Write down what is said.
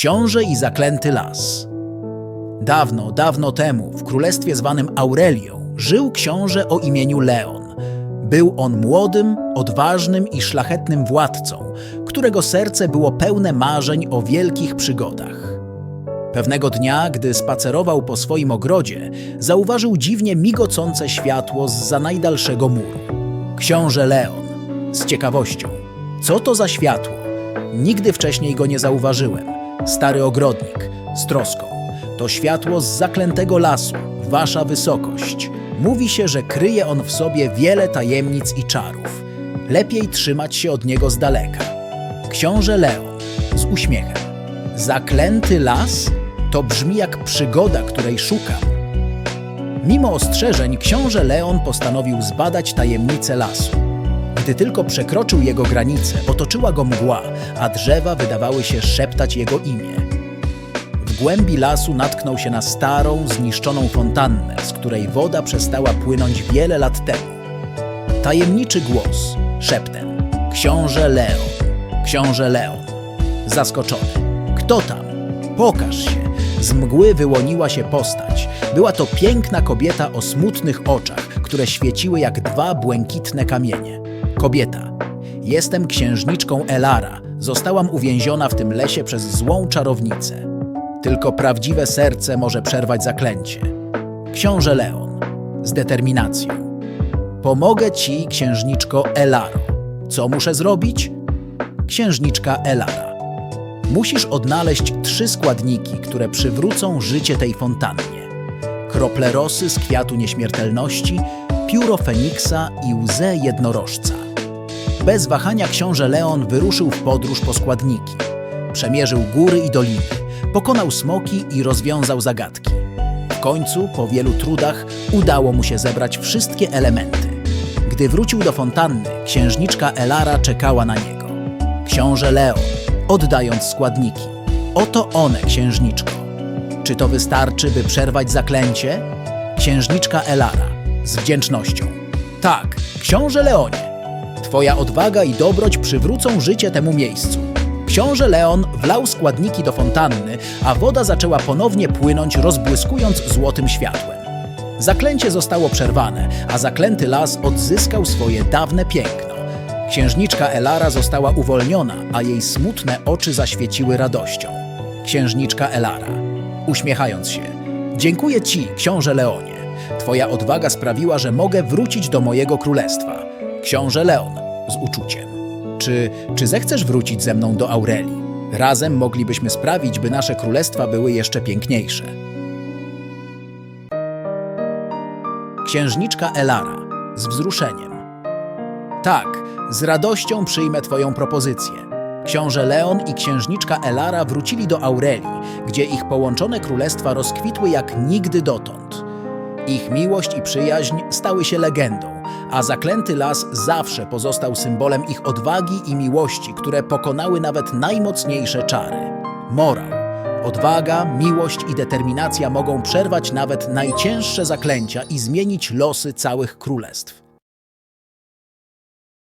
Książę i zaklęty las. Dawno, dawno temu, w królestwie zwanym Aurelią, żył książę o imieniu Leon. Był on młodym, odważnym i szlachetnym władcą, którego serce było pełne marzeń o wielkich przygodach. Pewnego dnia, gdy spacerował po swoim ogrodzie, zauważył dziwnie migocące światło z za najdalszego muru. Książę Leon, z ciekawością. Co to za światło? Nigdy wcześniej go nie zauważyłem. Stary ogrodnik, z troską. To światło z zaklętego lasu, wasza wysokość. Mówi się, że kryje on w sobie wiele tajemnic i czarów. Lepiej trzymać się od niego z daleka. Książę Leon, z uśmiechem. Zaklęty las? To brzmi jak przygoda, której szukam. Mimo ostrzeżeń, książę Leon postanowił zbadać tajemnice lasu. Gdy tylko przekroczył jego granicę, otoczyła go mgła, a drzewa wydawały się szeptać jego imię. W głębi lasu natknął się na starą, zniszczoną fontannę, z której woda przestała płynąć wiele lat temu. Tajemniczy głos, szeptem. Książę Leon, książę Leon. Zaskoczony. Kto tam? Pokaż się. Z mgły wyłoniła się postać. Była to piękna kobieta o smutnych oczach, które świeciły jak dwa błękitne kamienie. Kobieta. Jestem księżniczką Elara. Zostałam uwięziona w tym lesie przez złą czarownicę. Tylko prawdziwe serce może przerwać zaklęcie. Książę Leon. Z determinacją. Pomogę ci, księżniczko Elaro. Co muszę zrobić? Księżniczka Elara. Musisz odnaleźć trzy składniki, które przywrócą życie tej fontannie. Krople rosy z kwiatu nieśmiertelności, pióro feniksa i łzę jednorożca. Bez wahania książę Leon wyruszył w podróż po składniki. Przemierzył góry i doliny, pokonał smoki i rozwiązał zagadki. W końcu, po wielu trudach, udało mu się zebrać wszystkie elementy. Gdy wrócił do fontanny, księżniczka Elara czekała na niego. Książę Leon, oddając składniki. Oto one, księżniczko. Czy to wystarczy, by przerwać zaklęcie? Księżniczka Elara, z wdzięcznością. Tak, książę Leonie. Twoja odwaga i dobroć przywrócą życie temu miejscu. Książę Leon wlał składniki do fontanny, a woda zaczęła ponownie płynąć, rozbłyskując złotym światłem. Zaklęcie zostało przerwane, a zaklęty las odzyskał swoje dawne piękno. Księżniczka Elara została uwolniona, a jej smutne oczy zaświeciły radością. Księżniczka Elara, uśmiechając się. Dziękuję ci, książę Leonie. Twoja odwaga sprawiła, że mogę wrócić do mojego królestwa. Książę Leon, z uczuciem. Czy, czy zechcesz wrócić ze mną do Aurelii? Razem moglibyśmy sprawić, by nasze królestwa były jeszcze piękniejsze. Księżniczka Elara, z wzruszeniem. Tak, z radością przyjmę Twoją propozycję. Książę Leon i księżniczka Elara wrócili do Aurelii, gdzie ich połączone królestwa rozkwitły jak nigdy dotąd. Ich miłość i przyjaźń stały się legendą, a zaklęty las zawsze pozostał symbolem ich odwagi i miłości, które pokonały nawet najmocniejsze czary. Morał. Odwaga, miłość i determinacja mogą przerwać nawet najcięższe zaklęcia i zmienić losy całych królestw.